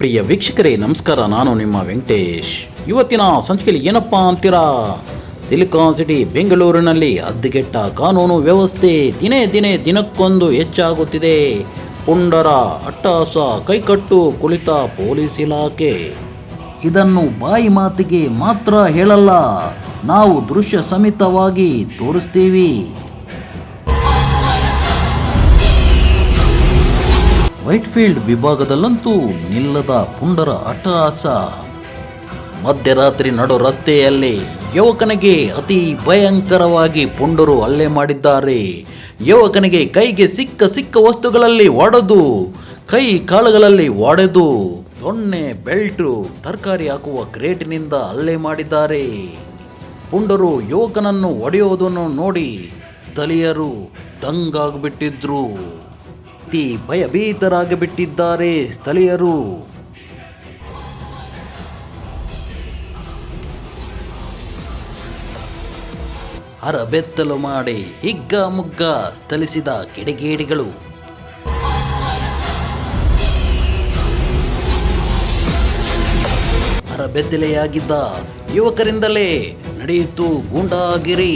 ಪ್ರಿಯ ವೀಕ್ಷಕರೇ, ನಮಸ್ಕಾರ. ನಾನು ನಿಮ್ಮ ವೆಂಕಟೇಶ್. ಇವತ್ತಿನ ಸಂಚಿಕೆಯಲ್ಲಿ ಏನಪ್ಪಾ ಅಂತೀರಾ? ಸಿಲಿಕಾನ್ ಸಿಟಿ, ಬೆಂಗಳೂರಿನಲ್ಲಿ ಅದ್ದುಗೆಟ್ಟ ಕಾನೂನು ವ್ಯವಸ್ಥೆ ದಿನೇ ದಿನೇ ದಿನಕ್ಕೊಂದು ಹೆಚ್ಚಾಗುತ್ತಿದೆ. ಪುಂಡರ ಅಟ್ಟಹಾಸ, ಕೈಕಟ್ಟು ಕುಳಿತ ಪೊಲೀಸ್ ಇಲಾಖೆ. ಇದನ್ನು ಬಾಯಿ ಮಾತಿಗೆ ಮಾತ್ರ ಹೇಳಲ್ಲ, ನಾವು ದೃಶ್ಯ ಸಮೇತವಾಗಿ ತೋರಿಸ್ತೀವಿ. ವೈಟ್ಫೀಲ್ಡ್ ವಿಭಾಗದಲ್ಲಂತೂ ನಿಲ್ಲದ ಪುಂಡರ ಅಟ್ಟಹಾಸ ಮಧ್ಯರಾತ್ರಿ ನಡು ರಸ್ತೆಯಲ್ಲಿ ಯುವಕನಿಗೆ ಅತಿ ಭಯಂಕರವಾಗಿ ಪುಂಡರು ಹಲ್ಲೆ ಮಾಡಿದ್ದಾರೆ. ಯುವಕನಿಗೆ ಕೈಗೆ ಸಿಕ್ಕ ಸಿಕ್ಕ ವಸ್ತುಗಳಲ್ಲಿ ಒಡೆದು, ಕೈ ಕಾಳುಗಳಲ್ಲಿ ಒಡೆದು, ದೊಣ್ಣೆ, ಬೆಲ್ಟು, ತರಕಾರಿ ಹಾಕುವ ಕ್ರೇಟಿನಿಂದ ಹಲ್ಲೆ ಮಾಡಿದ್ದಾರೆ. ಪುಂಡರು ಯುವಕನನ್ನು ಒಡೆಯುವುದನ್ನು ನೋಡಿ ಸ್ಥಳೀಯರು ದಂಗಾಗ್ಬಿಟ್ಟಿದ್ರು. ಅತಿ ಭಯಭೀತರಾಗಿ ಬಿಟ್ಟಿದ್ದಾರೆ ಸ್ಥಳೀಯರು. ಹರಬೆತ್ತಲು ಮಾಡಿ ಹಿಗ್ಗ ಮುಗ್ಗ ಸ್ಥಳಿಸಿದ ಕಿಡಿಗೇಡಿಗಳು. ಹರಬೆತ್ತಲೆಯಾಗಿದ್ದ ಯುವಕರಿಂದಲೇ ನಡೆಯಿತು ಗೂಂಡಾಗಿರಿ.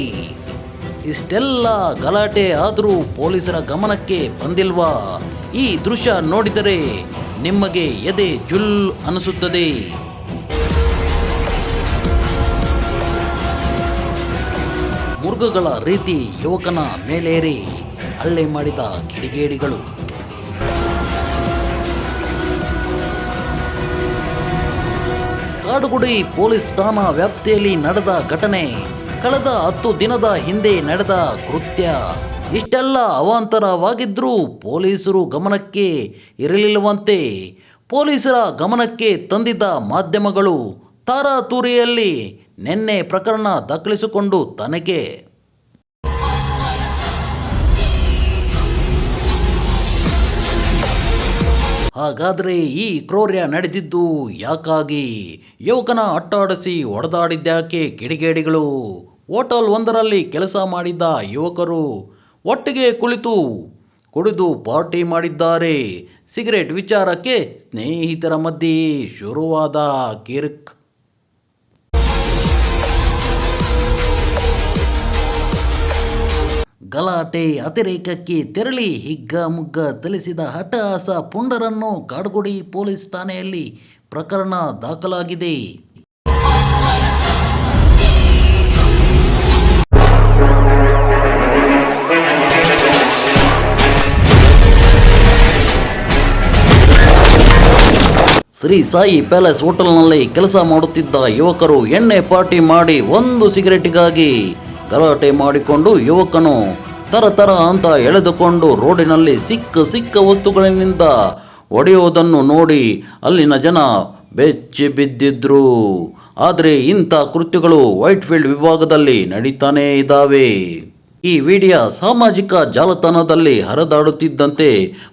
ಇಷ್ಟೆಲ್ಲ ಗಲಾಟೆ ಆದರೂ ಪೊಲೀಸರ ಗಮನಕ್ಕೆ ಬಂದಿಲ್ವಾ? ಈ ದೃಶ್ಯ ನೋಡಿದರೆ ನಿಮಗೆ ಎದೆ ಜುಲ್ ಅನಿಸುತ್ತದೆ. ಮುರುಗಗಳ ರೀತಿ ಯುವಕನ ಮೇಲೇರಿ ಹಲ್ಲೆ ಮಾಡಿದ ಕಿಡಿಗೇಡಿಗಳು. ಕಾಡುಗುಡಿ ಪೊಲೀಸ್ ಠಾಣಾ ವ್ಯಾಪ್ತಿಯಲ್ಲಿ ನಡೆದ ಘಟನೆ ಕಳೆದ ಹತ್ತು ದಿನದ ಹಿಂದೆ ನಡೆದ ಕೃತ್ಯ. ಇಷ್ಟೆಲ್ಲ ಅವಾಂತರವಾಗಿದ್ದರೂ ಪೊಲೀಸರು ಗಮನಕ್ಕೆ ಇರಲಿಲ್ಲವಂತೆ. ಪೊಲೀಸರ ಗಮನಕ್ಕೆ ತಂದಿದ್ದ ಮಾಧ್ಯಮಗಳು ತಾರಾತೂರಿಯಲ್ಲಿ ನಿನ್ನೆ ಪ್ರಕರಣ ದಾಖಲಿಸಿಕೊಂಡು ತನಗೆ ಹಾಗಾದರೆ ಈ ಕ್ರೌರ್ಯ ನಡೆದಿದ್ದು ಯಾಕಾಗಿ? ಯುವಕನ ಅಟ್ಟಾಡಿಸಿ ಹೊಡೆದಾಡಿದ್ಯಾಕೆ ಕಿಡಿಗೇಡಿಗಳು? ಹೋಟೆಲ್ ಒಂದರಲ್ಲಿ ಕೆಲಸ ಮಾಡಿದ್ದ ಯುವಕರು ಒಟ್ಟಿಗೆ ಕುಳಿತು ಕುಡಿದು ಪಾರ್ಟಿ ಮಾಡಿದ್ದಾರೆ. ಸಿಗರೇಟ್ ವಿಚಾರಕ್ಕೆ ಸ್ನೇಹಿತರ ಮಧ್ಯೆ ಶುರುವಾದ ಕಿರ್ಕ್. ಗಲಾಟೆ ಅತಿರೇಕಕ್ಕೆ ತೆರಳಿ ಹಿಗ್ಗಾಮುಗ್ಗ ತಲಿಸಿದ ಹಠಾಸ ಪುಂಡರನ್ನು ಕಾಡ್ಗುಡಿ ಪೊಲೀಸ್ ಠಾಣೆಯಲ್ಲಿ ಪ್ರಕರಣ ದಾಖಲಾಗಿದೆ. ಶ್ರೀ ಸಾಯಿ ಪ್ಯಾಲೇಸ್ ಹೋಟೆಲ್ನಲ್ಲಿ ಕೆಲಸ ಮಾಡುತ್ತಿದ್ದ ಯುವಕರು ಎಣ್ಣೆ ಪಾರ್ಟಿ ಮಾಡಿ ಒಂದು ಸಿಗರೇಟಿಗಾಗಿ ಗಲಾಟೆ ಮಾಡಿಕೊಂಡು ಯುವಕನು ತರ ತರ ಅಂತ ಎಳೆದುಕೊಂಡು ರೋಡಿನಲ್ಲಿ ಸಿಕ್ಕ ಸಿಕ್ಕ ವಸ್ತುಗಳಿಂದ ಒಡೆಯುವುದನ್ನು ನೋಡಿ ಅಲ್ಲಿನ ಜನ ಬೆಚ್ಚಿ ಬಿದ್ದಿದ್ರು. ಆದರೆ ಇಂಥ ಕೃತ್ಯಗಳು ವೈಟ್ಫೀಲ್ಡ್ ವಿಭಾಗದಲ್ಲಿ ನಡೀತಾನೇ ಇದ್ದಾವೆ. ಈ ವಿಡಿಯೋ ಸಾಮಾಜಿಕ ಜಾಲತಾಣದಲ್ಲಿ ಹರಿದಾಡುತ್ತಿದ್ದಂತೆ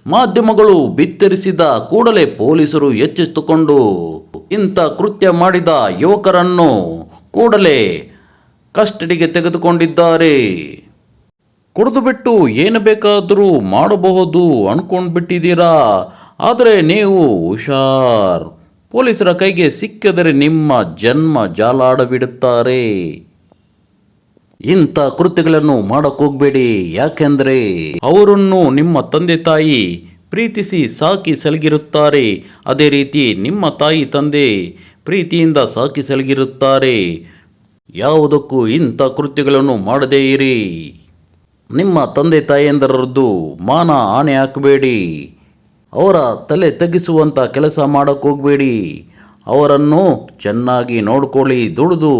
ಮಾಧ್ಯಮಗಳು ಬಿತ್ತರಿಸಿದ ಕೂಡಲೇ ಪೊಲೀಸರು ಎಚ್ಚೆತ್ತುಕೊಂಡು ಇಂಥ ಕೃತ್ಯ ಮಾಡಿದ ಯುವಕರನ್ನು ಕೂಡಲೇ ಕಸ್ಟಡಿಗೆ ತೆಗೆದುಕೊಂಡಿದ್ದಾರೆ. ಕುಡಿದು ಬಿಟ್ಟು ಏನು ಬೇಕಾದರೂ ಮಾಡಬಹುದು ಅನ್ಕೊಂಡು ಬಿಟ್ಟಿದ್ದೀರಾ ಆದರೆ ನೀವು ಹುಷಾರ್. ಪೊಲೀಸರ ಕೈಗೆ ಸಿಕ್ಕಿದರೆ ನಿಮ್ಮ ಜನ್ಮ ಜಾಲಾಡಬಿಡುತ್ತಾರೆ. ಇಂಥ ಕೃತ್ಯಗಳನ್ನು ಮಾಡಕ್ಕೋಗ್ಬೇಡಿ ಯಾಕೆಂದ್ರೆ ಅವರನ್ನು ನಿಮ್ಮ ತಂದೆ ತಾಯಿ ಪ್ರೀತಿಸಿ ಸಾಕಿ ಸಲಗಿರುತ್ತಾರೆ. ಅದೇ ರೀತಿ ನಿಮ್ಮ ತಾಯಿ ತಂದೆ ಪ್ರೀತಿಯಿಂದ ಸಾಕಿ ಸಲಗಿರುತ್ತಾರೆ. ಯಾವುದಕ್ಕೂ ಇಂಥ ಕೃತ್ಯಗಳನ್ನು ಮಾಡದೇ ಇರಿ. ನಿಮ್ಮ ತಂದೆ ತಾಯಿಯಂದರದ್ದು ಮಾನ ಆಣೆ ಹಾಕಬೇಡಿ. ಅವರ ತಲೆ ತಗ್ಗಿಸುವಂಥ ಕೆಲಸ ಮಾಡೋಕ್ಕೋಗಬೇಡಿ ಅವರನ್ನು ಚೆನ್ನಾಗಿ ನೋಡಿಕೊಳ್ಳಿ, ದುಡಿದು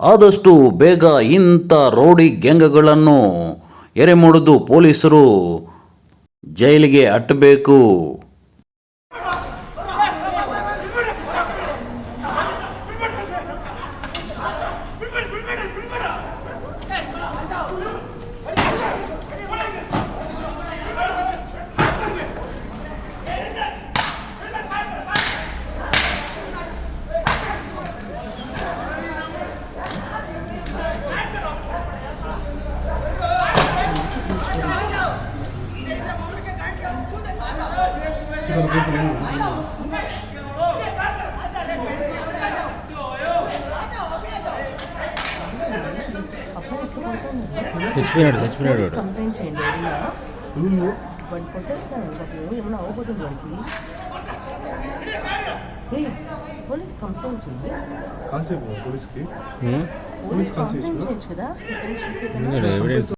ಆದಷ್ಟು ಬೇಗ ಇಂಥ ರೌಡಿ ಗ್ಯಾಂಗ್ಗಳನ್ನು ಎರೆಮುಡಿದು ಪೊಲೀಸರು ಜೈಲಿಗೆ ಅಟ್ಟಬೇಕು. சிலர் பேசுகிறாங்க చచ్చిపోయినాడు చచ్చిపోయినాడు కంప్లైంట్ చేయండి వాడు కొట్టేస్తాను పాపం ఏమన్నా అవ్వబోతుంది వాడికి పోలీస్ కంప్లైంట్ చేయండి కాల్ చేయ పోలీస్కి పోలీస్ కంప్లైంట్ చేయొచ్చు కదా ఎవిడెన్స్